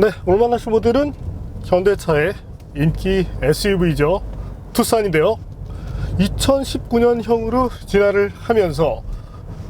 네, 오늘 만나실 모델은 현대차의 인기 SUV죠. 투싼인데요. 2019년형으로 진화를 하면서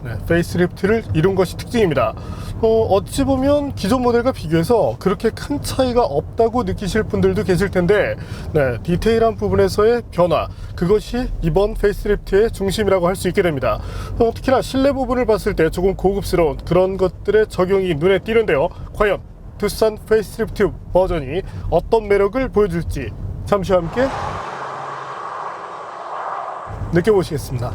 네, 페이스리프트를 이룬 것이 특징입니다. 어, 어찌 보면 기존 모델과 비교해서 그렇게 큰 차이가 없다고 느끼실 분들도 계실 텐데 네, 디테일한 부분에서의 변화 그것이 이번 페이스리프트의 중심이라고 할 수 있게 됩니다. 어, 특히나 실내 부분을 봤을 때 조금 고급스러운 그런 것들의 적용이 눈에 띄는데요. 과연 투싼 페이스리프트 버전이 어떤 매력을 보여줄지 잠시 함께 느껴보시겠습니다.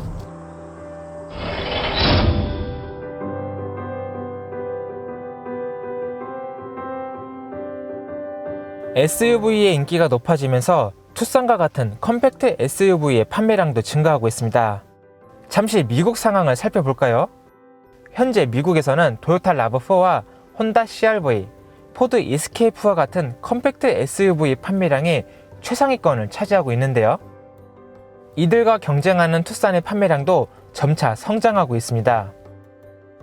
SUV의 인기가 높아지면서 투싼과 같은 컴팩트 SUV의 판매량도 증가하고 있습니다. 잠시 미국 상황을 살펴볼까요? 현재 미국에서는 도요타 라브4와 혼다 CRV, 포드 이스케이프와 같은 컴팩트 SUV 판매량이 최상위권을 차지하고 있는데요. 이들과 경쟁하는 투싼의 판매량도 점차 성장하고 있습니다.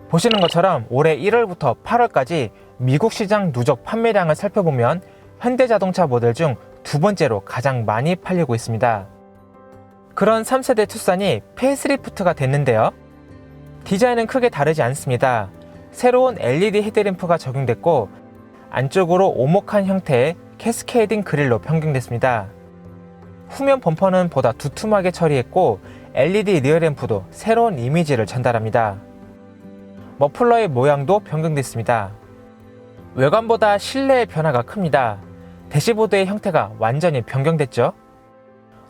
보시는 것처럼 올해 1월부터 8월까지 미국 시장 누적 판매량을 살펴보면 현대자동차 모델 중 두 번째로 가장 많이 팔리고 있습니다. 그런 3세대 투싼이 페이스리프트가 됐는데요. 디자인은 크게 다르지 않습니다. 새로운 LED 헤드램프가 적용됐고 안쪽으로 오목한 형태의 캐스케이딩 그릴로 변경됐습니다. 후면 범퍼는 보다 두툼하게 처리했고 LED 리어램프도 새로운 이미지를 전달합니다. 머플러의 모양도 변경됐습니다. 외관보다 실내의 변화가 큽니다. 대시보드의 형태가 완전히 변경됐죠.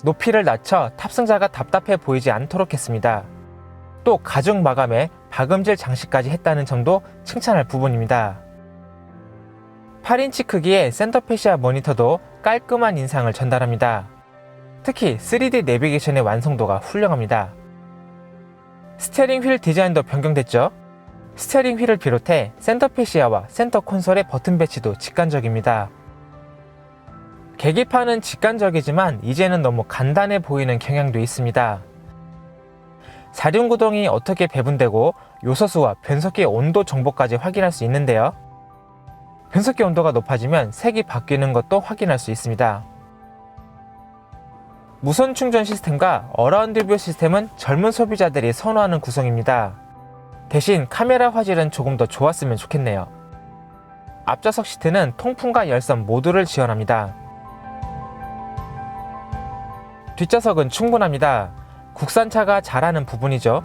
높이를 낮춰 탑승자가 답답해 보이지 않도록 했습니다. 또 가죽 마감에 박음질 장식까지 했다는 점도 칭찬할 부분입니다. 8인치 크기의 센터페시아 모니터도 깔끔한 인상을 전달합니다. 특히 3D 내비게이션의 완성도가 훌륭합니다. 스티어링 휠 디자인도 변경됐죠. 스티어링 휠을 비롯해 센터페시아와 센터 콘솔의 버튼 배치도 직관적입니다. 계기판은 직관적이지만 이제는 너무 간단해 보이는 경향도 있습니다. 사륜구동이 어떻게 배분되고 요소수와 변속기 온도 정보까지 확인할 수 있는데요. 변속기 온도가 높아지면 색이 바뀌는 것도 확인할 수 있습니다. 무선 충전 시스템과 어라운드 뷰 시스템은 젊은 소비자들이 선호하는 구성입니다. 대신 카메라 화질은 조금 더 좋았으면 좋겠네요. 앞좌석 시트는 통풍과 열선 모두를 지원합니다. 뒷좌석은 충분합니다. 국산차가 잘하는 부분이죠.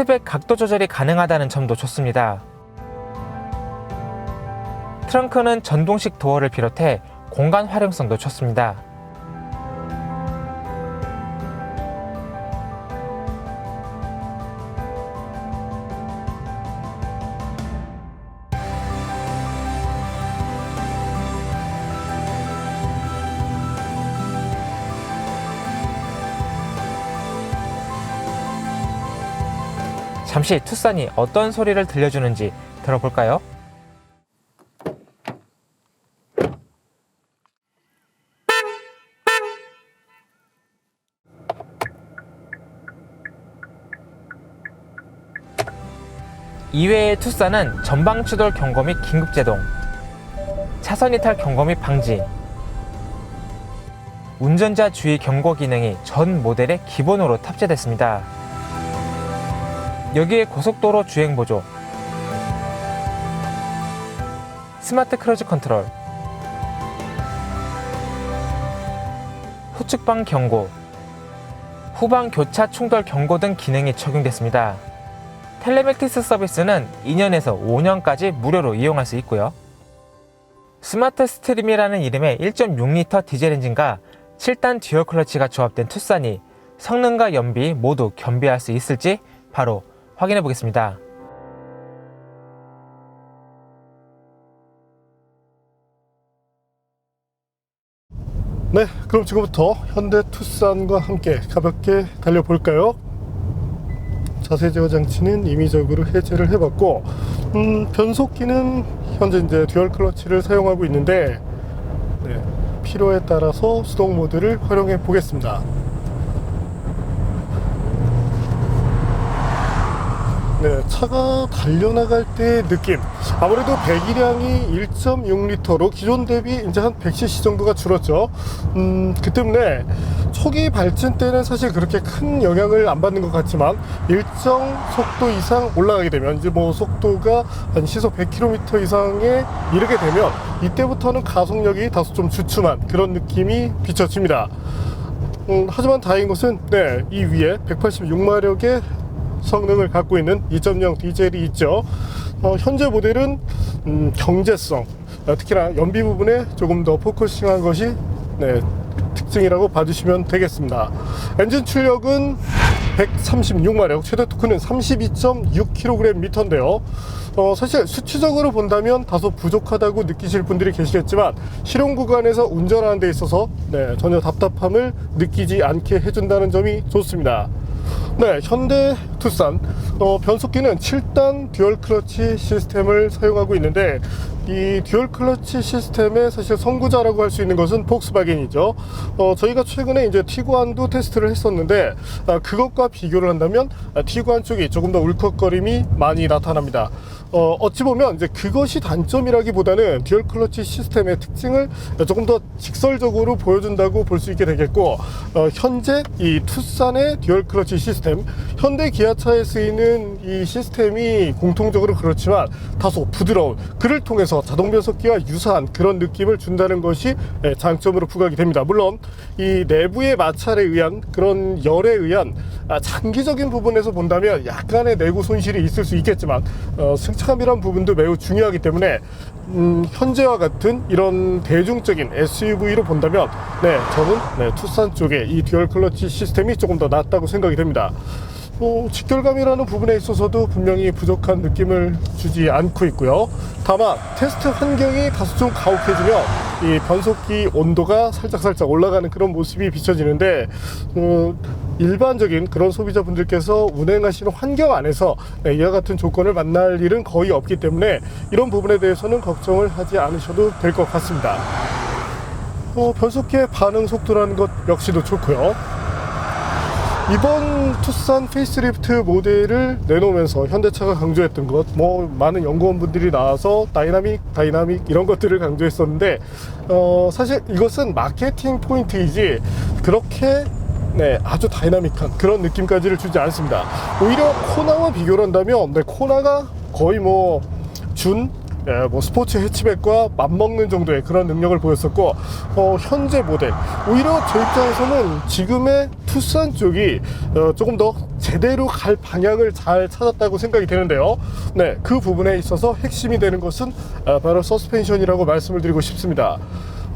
시트백 각도 조절이 가능하다는 점도 좋습니다. 트렁크는 전동식 도어를 비롯해 공간 활용성도 좋습니다. 잠시 투싼이 어떤 소리를 들려주는지 들어볼까요? 이외의 투싼은 전방 추돌 경고 및 긴급 제동, 차선 이탈 경고 및 방지, 운전자 주의 경고 기능이 전 모델에 기본으로 탑재됐습니다. 여기에 고속도로 주행 보조, 스마트 크루즈 컨트롤, 후측방 경고, 후방 교차 충돌 경고 등 기능이 적용됐습니다. 텔레메티스 서비스는 2년에서 5년까지 무료로 이용할 수 있고요. 스마트 스트림이라는 이름의 1.6리터 디젤 엔진과 7단 듀얼 클러치가 조합된 투싼이 성능과 연비 모두 겸비할 수 있을지 바로 확인해 보겠습니다. 네, 그럼 지금부터 현대 투싼과 함께 가볍게 달려볼까요? 자세 제어 장치는 임의적으로 해제를 해봤고, 음, 변속기는 현재 이제 듀얼 클러치를 사용하고 있는데, 필요에 따라서 수동 모드를 활용해 보겠습니다. 네, 차가 달려나갈 때 느낌. 아무래도 배기량이 1.6리터로 기존 대비 이제 한 100cc 정도가 줄었죠. 음, 그 때문에 초기 발진 때는 사실 그렇게 큰 영향을 안 받는 것 같지만 일정 속도 이상 올라가게 되면 이제 뭐 속도가 한 시속 100km 이상에 이르게 되면 이때부터는 가속력이 다소 좀 주춤한 그런 느낌이 비춰집니다. 음, 하지만 다행인 것은 네, 이 위에 186마력의 성능을 갖고 있는 2.0 디젤이 있죠. 어, 현재 모델은 음, 경제성, 어, 특히나 연비 부분에 조금 더 포커싱한 것이 네, 특징이라고 봐주시면 되겠습니다. 엔진 출력은 136마력, 최대 토크는 32.6kgm인데요. 어, 사실 수치적으로 본다면 다소 부족하다고 느끼실 분들이 계시겠지만 실용 구간에서 운전하는 데 있어서 네, 전혀 답답함을 느끼지 않게 해준다는 점이 좋습니다. 네, 현대 투싼 어, 변속기는 7단 듀얼 클러치 시스템을 사용하고 있는데 이 듀얼 클러치 시스템의 사실 선구자라고 할 수 있는 것은 폭스바겐이죠. 어, 저희가 최근에 이제 티구안도 테스트를 했었는데 아, 그것과 비교를 한다면 아, 티구안 쪽이 조금 더 울컥거림이 많이 나타납니다. 어, 어찌 보면 이제 그것이 단점이라기보다는 듀얼 클러치 시스템의 특징을 조금 더 직설적으로 보여준다고 볼 수 있게 되겠고 어, 현재 이 투싼의 듀얼 클러치 시스템 현대 기아차에 쓰이는 이 시스템이 공통적으로 그렇지만 다소 부드러운 그를 통해서 자동 변속기와 유사한 그런 느낌을 준다는 것이 예, 장점으로 부각이 됩니다. 물론 이 내부의 마찰에 의한 그런 열에 의한 아, 장기적인 부분에서 본다면 약간의 내구 손실이 있을 수 있겠지만 어, 승차감이란 부분도 매우 중요하기 때문에 음, 현재와 같은 이런 대중적인 SUV로 본다면 네 저는 네, 투싼 쪽에 이 듀얼 클러치 시스템이 조금 더 낫다고 생각이 됩니다. 어, 직결감이라는 부분에 있어서도 분명히 부족한 느낌을 주지 않고 있고요. 다만 테스트 환경이 다소 좀 가혹해지면 이 변속기 온도가 살짝살짝 올라가는 그런 모습이 비춰지는데 어, 일반적인 그런 소비자분들께서 운행하시는 환경 안에서 네, 이와 같은 조건을 만날 일은 거의 없기 때문에 이런 부분에 대해서는 걱정을 하지 않으셔도 될 것 같습니다. 어, 변속기의 반응 속도라는 것 역시도 좋고요. 이번 투싼 페이스리프트 모델을 내놓으면서 현대차가 강조했던 것, 뭐 많은 연구원분들이 나와서 다이나믹, 다이나믹 이런 것들을 강조했었는데, 어, 사실 이것은 마케팅 포인트이지 그렇게 네, 아주 다이나믹한 그런 느낌까지를 주지 않습니다. 오히려 코나와 비교를 한다면, 네, 코나가 거의 뭐 준 예, 뭐 스포츠 해치백과 맞먹는 정도의 그런 능력을 보였었고 어, 현재 모델 오히려 제 입장에서는 지금의 투싼 쪽이 어, 조금 더 제대로 갈 방향을 잘 찾았다고 생각이 되는데요. 네, 그 부분에 있어서 핵심이 되는 것은 어, 바로 서스펜션이라고 말씀을 드리고 싶습니다.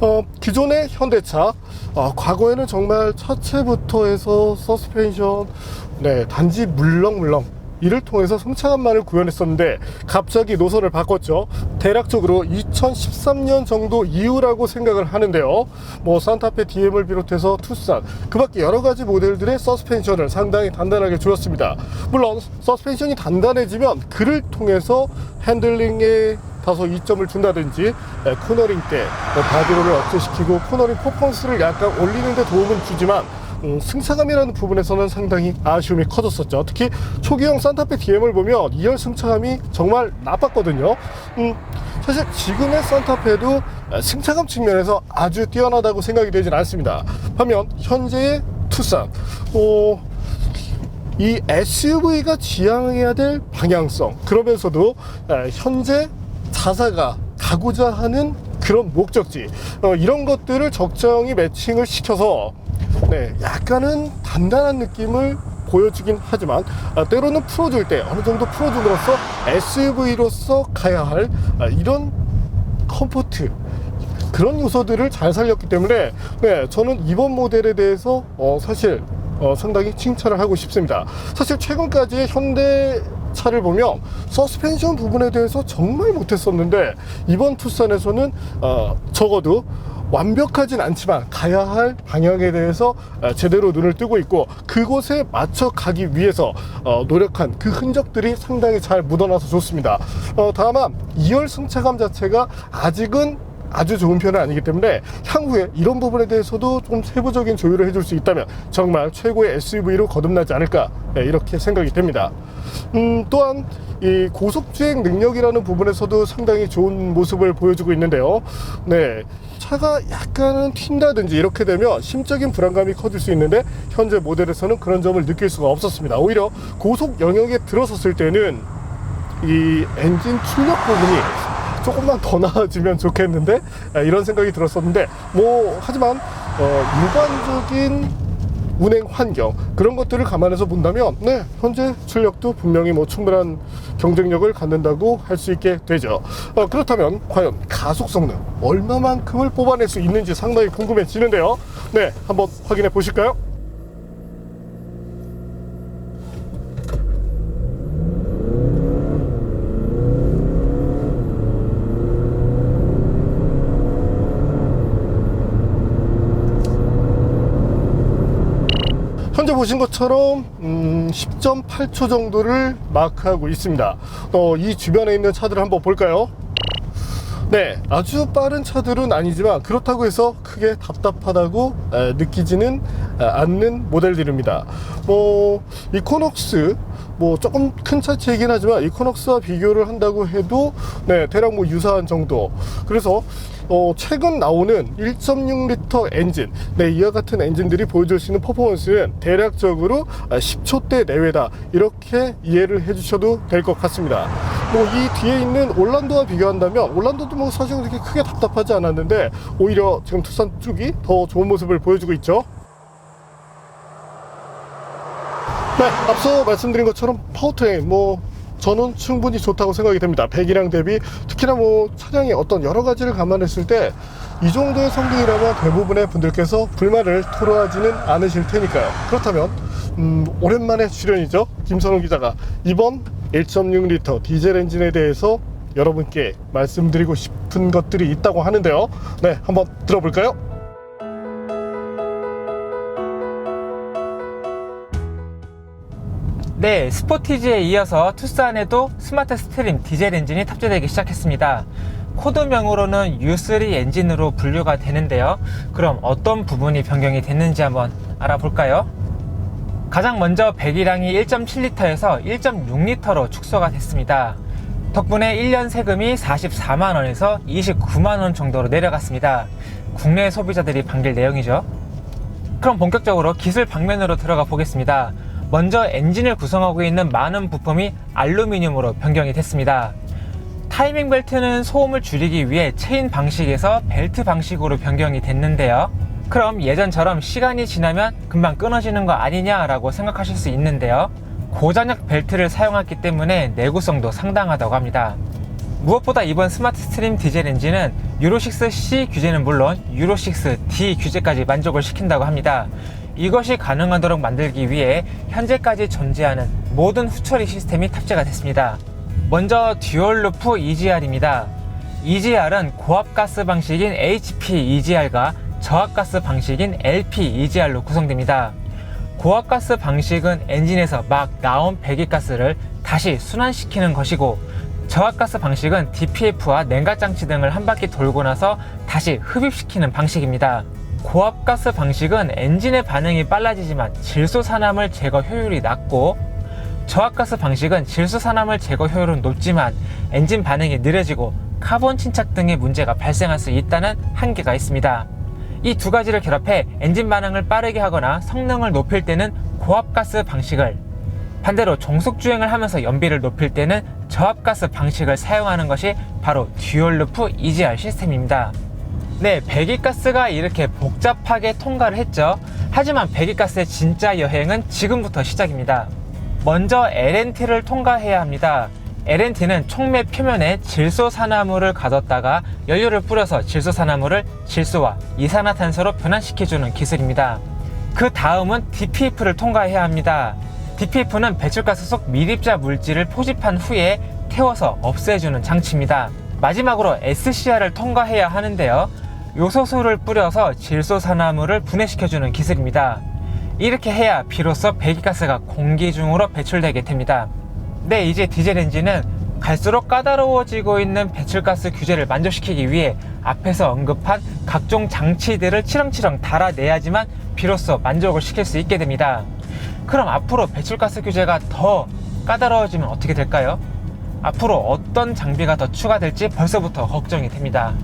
어, 기존의 현대차 어, 과거에는 정말 차체부터 해서 서스펜션 네, 단지 물렁물렁 이를 통해서 승차감만을 구현했었는데 갑자기 노선을 바꿨죠. 대략적으로 2013년 정도 이후라고 생각을 하는데요. 뭐 산타페 DM을 비롯해서 투싼 그밖에 여러 가지 모델들의 서스펜션을 상당히 단단하게 주었습니다. 물론 서스펜션이 단단해지면 그를 통해서 핸들링에 다소 이점을 준다든지 에, 코너링 때 뭐, 바디로를 억제시키고 코너링 퍼포먼스를 약간 올리는 데 도움은 주지만 음, 승차감이라는 부분에서는 상당히 아쉬움이 커졌었죠. 특히 초기형 산타페 DM을 보면 2열 승차감이 정말 나빴거든요. 음, 사실 지금의 산타페도 승차감 측면에서 아주 뛰어나다고 생각이 되진 않습니다. 반면 현재의 투싼, 어, 이 SUV가 지향해야 될 방향성 그러면서도 에, 현재 자사가 가고자 하는 그런 목적지. 어, 이런 것들을 적정히 매칭을 시켜서 네, 약간은 단단한 느낌을 보여주긴 하지만 아, 때로는 풀어줄 때 어느 정도 풀어줌으로써 SUV로서 가야 할 아, 이런 컴포트 그런 요소들을 잘 살렸기 때문에 네, 저는 이번 모델에 대해서 어, 사실 어, 상당히 칭찬을 하고 싶습니다. 사실 최근까지의 현대 차를 보면 서스펜션 부분에 대해서 정말 못했었는데 이번 투싼에서는 어, 적어도 완벽하진 않지만 가야 할 방향에 대해서 어, 제대로 눈을 뜨고 있고 그곳에 맞춰 가기 위해서 어, 노력한 그 흔적들이 상당히 잘 묻어나서 좋습니다. 어, 다만 2열 승차감 자체가 아직은 아주 좋은 편은 아니기 때문에 향후에 이런 부분에 대해서도 좀 세부적인 조율을 해줄 수 있다면 정말 최고의 SUV로 거듭나지 않을까 네, 이렇게 생각이 됩니다. 음, 또한 이 고속주행 능력이라는 부분에서도 상당히 좋은 모습을 보여주고 있는데요. 네. 차가 약간은 튄다든지 이렇게 되면 심적인 불안감이 커질 수 있는데 현재 모델에서는 그런 점을 느낄 수가 없었습니다. 오히려 고속 영역에 들어섰을 때는 이 엔진 출력 부분이 조금만 더 나아지면 좋겠는데? 아, 이런 생각이 들었었는데 뭐 하지만 어, 일반적인 운행 환경 그런 것들을 감안해서 본다면 네 현재 출력도 분명히 뭐 충분한 경쟁력을 갖는다고 할 수 있게 되죠. 어, 그렇다면 과연 가속 성능 얼마만큼을 뽑아낼 수 있는지 상당히 궁금해지는데요. 네 한번 확인해 보실까요? 보신 것처럼 음, 10.8초 정도를 마크하고 있습니다. 어, 이 주변에 있는 차들을 한번 볼까요? 네, 아주 빠른 차들은 아니지만 그렇다고 해서 크게 답답하다고 에, 느끼지는 에, 않는 모델들입니다. 뭐 이코녹스 뭐 조금 큰 차체이긴 하지만 이코녹스와 비교를 한다고 해도 네 대략 뭐 유사한 정도. 그래서 어, 최근 나오는 1.6리터 엔진, 네, 이와 같은 엔진들이 보여줄 수 있는 퍼포먼스는 대략적으로 아, 10초대 내외다. 이렇게 이해를 해주셔도 될 것 같습니다. 뭐, 이 뒤에 있는 올란도와 비교한다면, 올란도도 뭐 사실 그렇게 크게 답답하지 않았는데, 오히려 지금 투싼 쪽이 더 좋은 모습을 보여주고 있죠. 네, 앞서 말씀드린 것처럼 파워트레인 뭐 저는 충분히 좋다고 생각이 됩니다. 배기량 대비 특히나 뭐 차량의 어떤 여러 가지를 감안했을 때 이 정도의 성능이라면 대부분의 분들께서 불만을 토로하지는 않으실 테니까요. 그렇다면 음, 오랜만에 출연이죠. 김선호 기자가 이번 1.6리터 디젤 엔진에 대해서 여러분께 말씀드리고 싶은 것들이 있다고 하는데요. 네, 한번 들어볼까요? 네, 스포티지에 이어서 투싼에도 스마트 스트림 디젤 엔진이 탑재되기 시작했습니다. 코드명으로는 U3 엔진으로 분류가 되는데요. 그럼 어떤 부분이 변경이 됐는지 한번 알아볼까요? 가장 먼저 배기량이 1.7리터에서 1.6리터로 축소가 됐습니다. 덕분에 1년 세금이 44만원에서 29만원 정도로 내려갔습니다. 국내 소비자들이 반길 내용이죠. 그럼 본격적으로 기술 방면으로 들어가 보겠습니다. 먼저 엔진을 구성하고 있는 많은 부품이 알루미늄으로 변경이 됐습니다. 타이밍 벨트는 소음을 줄이기 위해 체인 방식에서 벨트 방식으로 변경이 됐는데요. 그럼 예전처럼 시간이 지나면 금방 끊어지는 거 아니냐라고 생각하실 수 있는데요. 고전력 벨트를 사용했기 때문에 내구성도 상당하다고 합니다. 무엇보다 이번 스마트 스트림 디젤 엔진은 유로 6C 규제는 물론 유로 6D 규제까지 만족을 시킨다고 합니다. 이것이 가능하도록 만들기 위해 현재까지 존재하는 모든 후처리 시스템이 탑재가 됐습니다. 먼저 듀얼 루프 EGR입니다. EGR은 고압가스 방식인 HP EGR과 저압가스 방식인 LP EGR로 구성됩니다. 고압가스 방식은 엔진에서 막 나온 배기가스를 다시 순환시키는 것이고 저압가스 방식은 DPF와 냉각 장치 등을 한 바퀴 돌고 나서 다시 흡입시키는 방식입니다. 고압가스 방식은 엔진의 반응이 빨라지지만 질소산화물 제거 효율이 낮고 저압가스 방식은 질소산화물 제거 효율은 높지만 엔진 반응이 느려지고 카본 침착 등의 문제가 발생할 수 있다는 한계가 있습니다. 이 두 가지를 결합해 엔진 반응을 빠르게 하거나 성능을 높일 때는 고압가스 방식을 반대로 정속 주행을 하면서 연비를 높일 때는 저압가스 방식을 사용하는 것이 바로 듀얼루프 EGR 시스템입니다. 네, 배기가스가 이렇게 복잡하게 통과를 했죠. 하지만 배기가스의 진짜 여행은 지금부터 시작입니다. 먼저 LNT를 통과해야 합니다. LNT는 촉매 표면에 질소산화물을 가뒀다가 연료를 뿌려서 질소산화물을 질소와 이산화탄소로 변환시켜주는 기술입니다. 그 다음은 DPF를 통과해야 합니다. DPF는 배출가스 속 미립자 물질을 포집한 후에 태워서 없애주는 장치입니다. 마지막으로 SCR을 통과해야 하는데요. 요소수를 뿌려서 질소산화물을 분해시켜주는 기술입니다. 이렇게 해야 비로소 배기가스가 공기 중으로 배출되게 됩니다. 네, 이제 디젤 엔진은 갈수록 까다로워지고 있는 배출가스 규제를 만족시키기 위해 앞에서 언급한 각종 장치들을 치렁치렁 달아내야지만 비로소 만족을 시킬 수 있게 됩니다. 그럼 앞으로 배출가스 규제가 더 까다로워지면 어떻게 될까요? 앞으로 어떤 장비가 더 추가될지 벌써부터 걱정이 됩니다.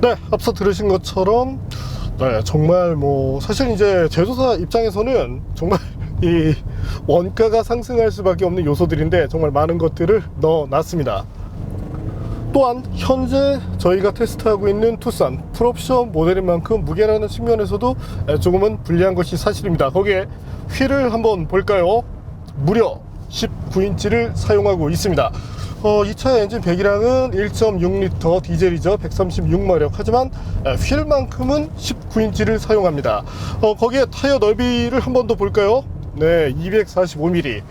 네, 앞서 들으신 것처럼 네, 정말 뭐 사실 이제 제조사 입장에서는 정말 이 원가가 상승할 수밖에 없는 요소들인데 정말 많은 것들을 넣어놨습니다. 또한 현재 저희가 테스트하고 있는 투싼 풀옵션 모델인 만큼 무게라는 측면에서도 조금은 불리한 것이 사실입니다. 거기에 휠을 한번 볼까요? 무려 19인치를 사용하고 있습니다. 어, 이 차의 엔진 배기량은 1.6L 디젤이죠. 136마력. 하지만 에, 휠만큼은 19인치를 사용합니다. 어, 거기에 타이어 넓이를 한 번 더 볼까요? 네, 245mm.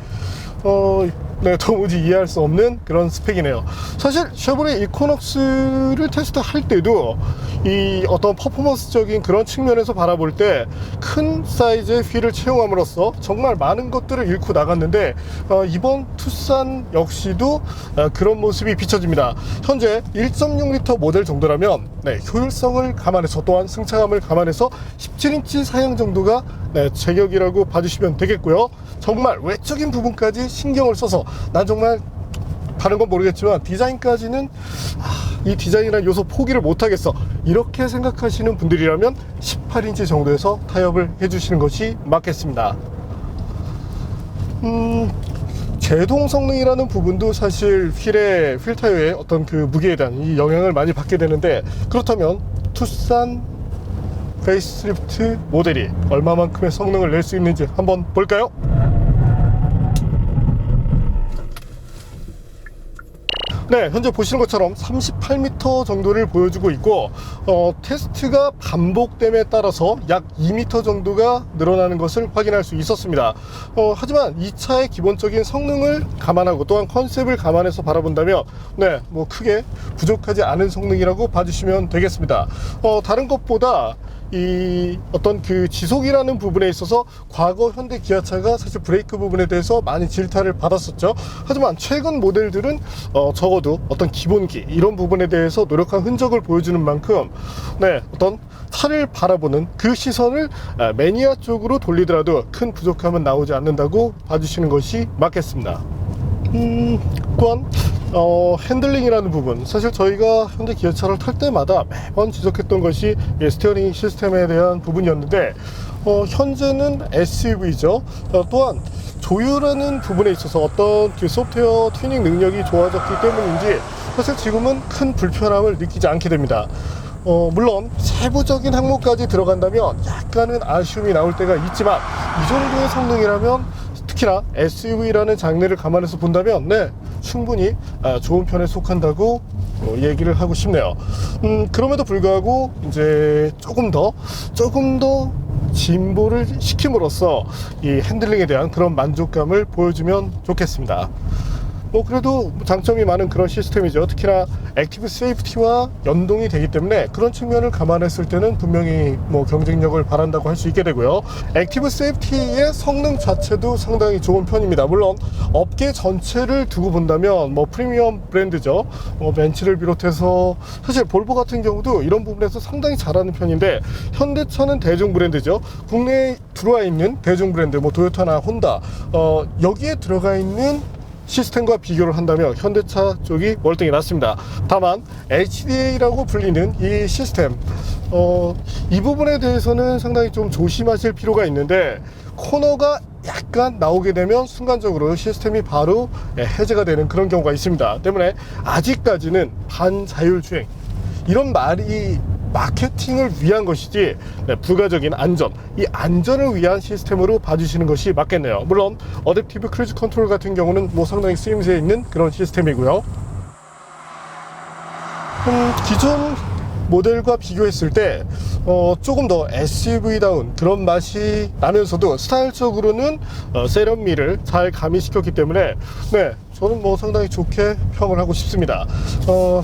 어, 네, 도무지 이해할 수 없는 그런 스펙이네요. 사실 쉐보레 이코넉스를 테스트할 때도 이 어떤 퍼포먼스적인 그런 측면에서 바라볼 때 큰 사이즈의 휠을 채용함으로써 정말 많은 것들을 잃고 나갔는데 어, 이번 투싼 역시도 어, 그런 모습이 비춰집니다. 현재 1.6L 모델 정도라면 네, 효율성을 감안해서 또한 승차감을 감안해서 17인치 사양 정도가 네, 제격이라고 봐주시면 되겠고요. 정말 외적인 부분까지 신경을 써서 난 정말 다른 건 모르겠지만 디자인까지는 아, 이 디자인이라는 요소 포기를 못하겠어 이렇게 생각하시는 분들이라면 18인치 정도에서 타협을 해주시는 것이 맞겠습니다 음, 제동 성능이라는 부분도 사실 휠의 휠 타이어의 어떤 그 무게에 대한 이 영향을 많이 받게 되는데 그렇다면 투싼 페이스리프트 모델이 얼마만큼의 성능을 낼 수 있는지 한번 볼까요? 네, 현재 보시는 것처럼 38m 정도를 보여주고 있고 어, 테스트가 반복됨에 따라서 약 2m 정도가 늘어나는 것을 확인할 수 있었습니다. 어, 하지만 이 차의 기본적인 성능을 감안하고 또한 컨셉을 감안해서 바라본다면 네, 뭐 크게 부족하지 않은 성능이라고 봐주시면 되겠습니다. 어, 다른 것보다 이 어떤 그 지속이라는 부분에 있어서 과거 현대 기아차가 사실 브레이크 부분에 대해서 많이 질타를 받았었죠. 하지만 최근 모델들은 어, 적어도 어떤 기본기 이런 부분에 대해서 노력한 흔적을 보여주는 만큼 네 어떤 차를 바라보는 그 시선을 아, 매니아 쪽으로 돌리더라도 큰 부족함은 나오지 않는다고 봐주시는 것이 맞겠습니다. 음, 또한 어, 핸들링이라는 부분. 사실 저희가 현대 기아차를 탈 때마다 매번 지적했던 것이 이 스티어링 시스템에 대한 부분이었는데 어, 현재는 SUV죠. 어, 또한 조율하는 부분에 있어서 어떤 그 소프트웨어 튜닝 능력이 좋아졌기 때문인지 사실 지금은 큰 불편함을 느끼지 않게 됩니다. 어, 물론 세부적인 항목까지 들어간다면 약간은 아쉬움이 나올 때가 있지만 이 정도의 성능이라면 특히나 SUV라는 장르를 감안해서 본다면 네 충분히 아, 좋은 편에 속한다고 어, 얘기를 하고 싶네요. 음, 그럼에도 불구하고 이제 조금 더 조금 더 진보를 시킴으로써 이 핸들링에 대한 그런 만족감을 보여주면 좋겠습니다. 뭐 그래도 장점이 많은 그런 시스템이죠. 특히나 액티브 세이프티와 연동이 되기 때문에 그런 측면을 감안했을 때는 분명히 뭐 경쟁력을 바란다고 할 수 있게 되고요. 액티브 세이프티의 성능 자체도 상당히 좋은 편입니다. 물론 업계 전체를 두고 본다면 뭐 프리미엄 브랜드죠. 뭐 벤츠를 비롯해서 사실 볼보 같은 경우도 이런 부분에서 상당히 잘하는 편인데 현대차는 대중 브랜드죠. 국내에 들어와 있는 대중 브랜드 뭐 도요타나 혼다 어, 여기에 들어가 있는 시스템과 비교를 한다면 현대차 쪽이 월등히 낫습니다. 다만 HDA라고 불리는 이 시스템 어, 이 부분에 대해서는 상당히 좀 조심하실 필요가 있는데 코너가 약간 나오게 되면 순간적으로 시스템이 바로 예, 해제가 되는 그런 경우가 있습니다. 때문에 아직까지는 반자율주행 이런 말이 마케팅을 위한 것이지 네, 부가적인 안전 이 안전을 위한 시스템으로 봐주시는 것이 맞겠네요. 물론 어댑티브 크루즈 컨트롤 같은 경우는 뭐 상당히 쓰임새 있는 그런 시스템이고요. 음, 기존 모델과 비교했을 때 어, 조금 더 SUV다운 그런 맛이 나면서도 스타일적으로는 어, 세련미를 잘 가미시켰기 때문에 네 저는 뭐 상당히 좋게 평을 하고 싶습니다. 어,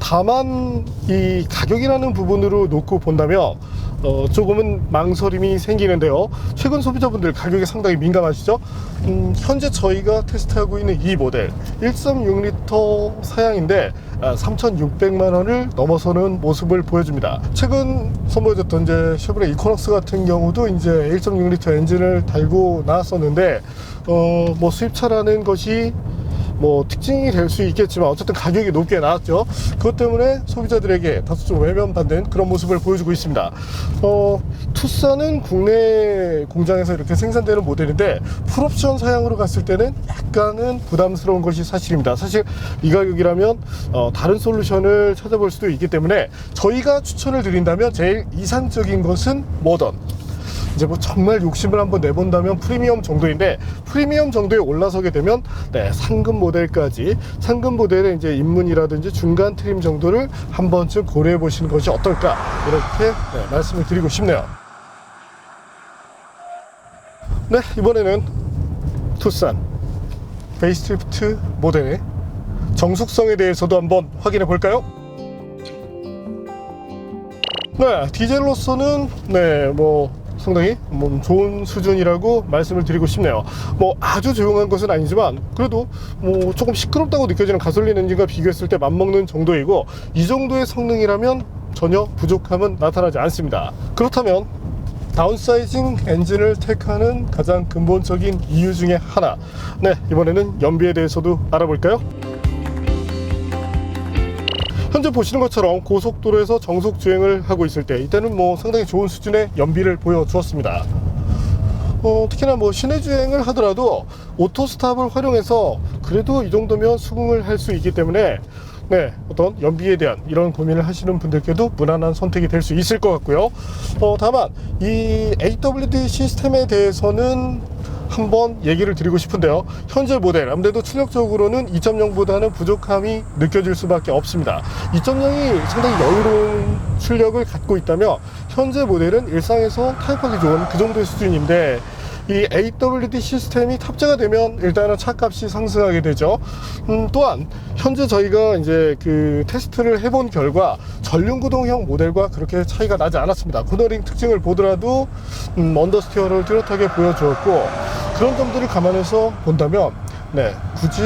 다만 이 가격이라는 부분으로 놓고 본다면 어, 조금은 망설임이 생기는데요. 최근 소비자분들 가격에 상당히 민감하시죠? 음, 현재 저희가 테스트하고 있는 이 모델 1.6리터 사양인데 3,600만 원을 넘어서는 모습을 보여줍니다. 최근 선보여줬던 이제 쉐보레 이코넉스 같은 경우도 이제 1.6리터 엔진을 달고 나왔었는데 어, 뭐 수입차라는 것이 뭐 특징이 될 수 있겠지만 어쨌든 가격이 높게 나왔죠. 그것 때문에 소비자들에게 다소 좀 외면받는 그런 모습을 보여주고 있습니다. 어, 투싼은 국내 공장에서 이렇게 생산되는 모델인데 풀옵션 사양으로 갔을 때는 약간은 부담스러운 것이 사실입니다. 사실 이 가격이라면 어, 다른 솔루션을 찾아볼 수도 있기 때문에 저희가 추천을 드린다면 제일 이상적인 것은 모던. 이제 뭐 정말 욕심을 한번 내본다면 프리미엄 정도인데 프리미엄 정도에 올라서게 되면 네, 상급 모델까지 상급 모델의 이제 입문이라든지 중간 트림 정도를 한 번쯤 고려해 보시는 것이 어떨까 이렇게 네, 말씀을 드리고 싶네요. 네 이번에는 투싼 베이스트리프트 모델의 정숙성에 대해서도 한번 확인해 볼까요? 네, 디젤로서는 네, 뭐 상당히 뭐 좋은 수준이라고 말씀을 드리고 싶네요. 뭐 아주 조용한 것은 아니지만 그래도 뭐 조금 시끄럽다고 느껴지는 가솔린 엔진과 비교했을 때 맞먹는 정도이고 이 정도의 성능이라면 전혀 부족함은 나타나지 않습니다. 그렇다면 다운사이징 엔진을 택하는 가장 근본적인 이유 중에 하나. 네, 이번에는 연비에 대해서도 알아볼까요? 현재 보시는 것처럼 고속도로에서 정속 주행을 하고 있을 때 이때는 뭐 상당히 좋은 수준의 연비를 보여주었습니다. 어, 특히나 뭐 시내 주행을 하더라도 오토 스탑을 활용해서 그래도 이 정도면 수긍을 할 수 있기 때문에 네, 어떤 연비에 대한 이런 고민을 하시는 분들께도 무난한 선택이 될 수 있을 것 같고요. 어, 다만 이 AWD 시스템에 대해서는 한번 얘기를 드리고 싶은데요. 현재 모델 아무래도 출력적으로는 2.0보다는 부족함이 느껴질 수밖에 없습니다. 2.0이 상당히 여유로운 출력을 갖고 있다면 현재 모델은 일상에서 타협하기 좋은 그 정도의 수준인데 이 AWD 시스템이 탑재가 되면 일단은 차값이 상승하게 되죠. 음, 또한 현재 저희가 이제 그 테스트를 해본 결과 전륜구동형 모델과 그렇게 차이가 나지 않았습니다. 코너링 특징을 보더라도 음, 언더스티어를 뚜렷하게 보여주었고 그런 점들을 감안해서 본다면 네 굳이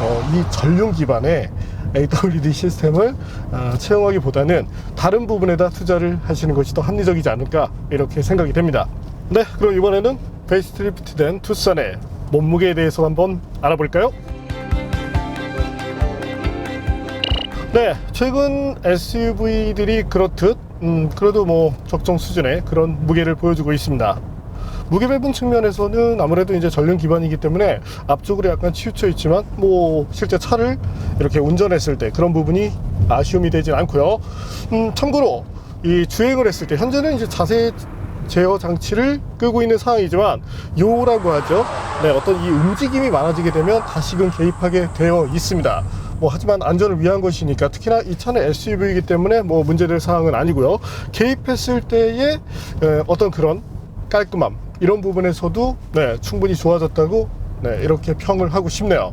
어, 이 전륜 기반의 AWD 시스템을 아, 채용하기보다는 다른 부분에다 투자를 하시는 것이 더 합리적이지 않을까 이렇게 생각이 됩니다. 네, 그럼 이번에는 베이스트리프트된 투싼의 몸무게에 대해서 한번 알아볼까요? 네, 최근 SUV들이 그렇듯 음, 그래도 뭐 적정 수준의 그런 무게를 보여주고 있습니다. 무게 배분 측면에서는 아무래도 이제 전륜 기반이기 때문에 앞쪽으로 약간 치우쳐 있지만 뭐 실제 차를 이렇게 운전했을 때 그런 부분이 아쉬움이 되진 않고요. 음, 참고로 이 주행을 했을 때 현재는 이제 자세 제어 장치를 끄고 있는 상황이지만 요라고 하죠. 네, 어떤 이 움직임이 많아지게 되면 다시금 개입하게 되어 있습니다. 뭐 하지만 안전을 위한 것이니까 특히나 이 차는 SUV이기 때문에 뭐 문제될 사항은 아니고요. 개입했을 때의 에, 어떤 그런 깔끔함 이런 부분에서도 네, 충분히 좋아졌다고 네, 이렇게 평을 하고 싶네요.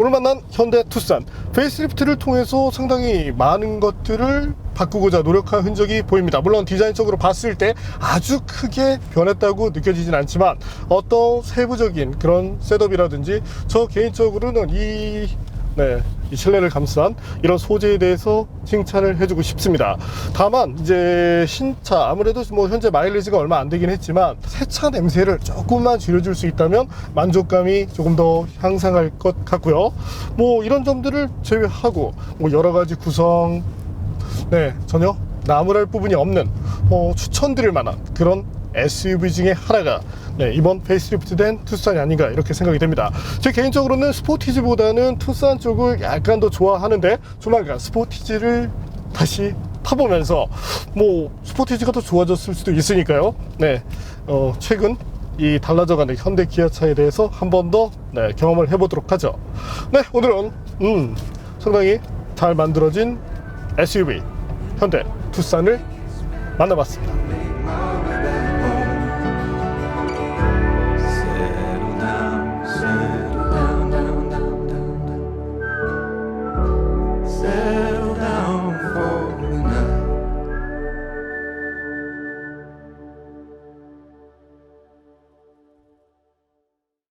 오늘 만난 현대 투싼 페이스리프트를 통해서 상당히 많은 것들을 바꾸고자 노력한 흔적이 보입니다. 물론 디자인적으로 봤을 때 아주 크게 변했다고 느껴지진 않지만 어떤 세부적인 그런 셋업이라든지 저 개인적으로는 이 네, 이 실내를 감싼 이런 소재에 대해서 칭찬을 해주고 싶습니다. 다만 이제 신차 아무래도 뭐 현재 마일리지가 얼마 안 되긴 했지만 새 차 냄새를 조금만 줄여줄 수 있다면 만족감이 조금 더 향상할 것 같고요. 뭐 이런 점들을 제외하고 뭐 여러 가지 구성 네 전혀 나무랄 부분이 없는 어, 추천드릴 만한 그런 SUV 중에 하나가 네, 이번 페이스리프트된 투싼이 아닌가 이렇게 생각이 됩니다. 제 개인적으로는 스포티지보다는 투싼 쪽을 약간 더 좋아하는데 조만간 스포티지를 다시 타보면서 뭐 스포티지가 더 좋아졌을 수도 있으니까요. 네, 어, 최근 이 달라져가는 현대 기아차에 대해서 한 번 더 네, 경험을 해보도록 하죠. 네, 오늘은 음, 상당히 잘 만들어진 SUV 현대 투싼을 만나봤습니다.